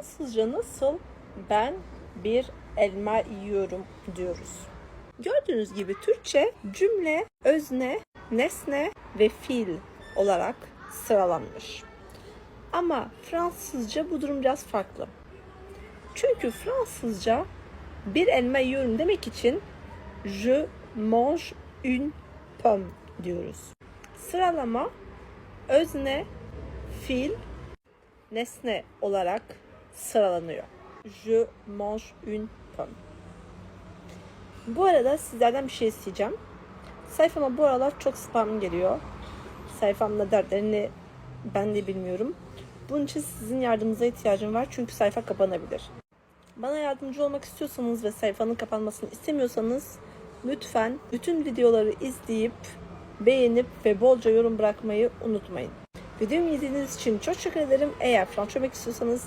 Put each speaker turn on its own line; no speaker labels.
Fransızca nasıl ben bir elma yiyorum diyoruz. Gördüğünüz gibi Türkçe cümle, özne, nesne ve fiil olarak sıralanmış. Ama Fransızca bu durum biraz farklı. Çünkü Fransızca bir elma yiyorum demek için je mange une pomme diyoruz. Sıralama özne, fiil, nesne olarak sıralanıyor. Je mange une pomme. Bu arada sizlerden bir şey isteyeceğim. Sayfama bu aralar çok spam geliyor. Sayfamda dertlerini ben de bilmiyorum. Bunun için sizin yardımınıza ihtiyacım var çünkü sayfa kapanabilir. Bana yardımcı olmak istiyorsanız ve sayfanın kapanmasını istemiyorsanız lütfen bütün videoları izleyip beğenip ve bolca yorum bırakmayı unutmayın. Videomu izlediğiniz için çok teşekkür ederim. Eğer öğrenmek istiyorsanız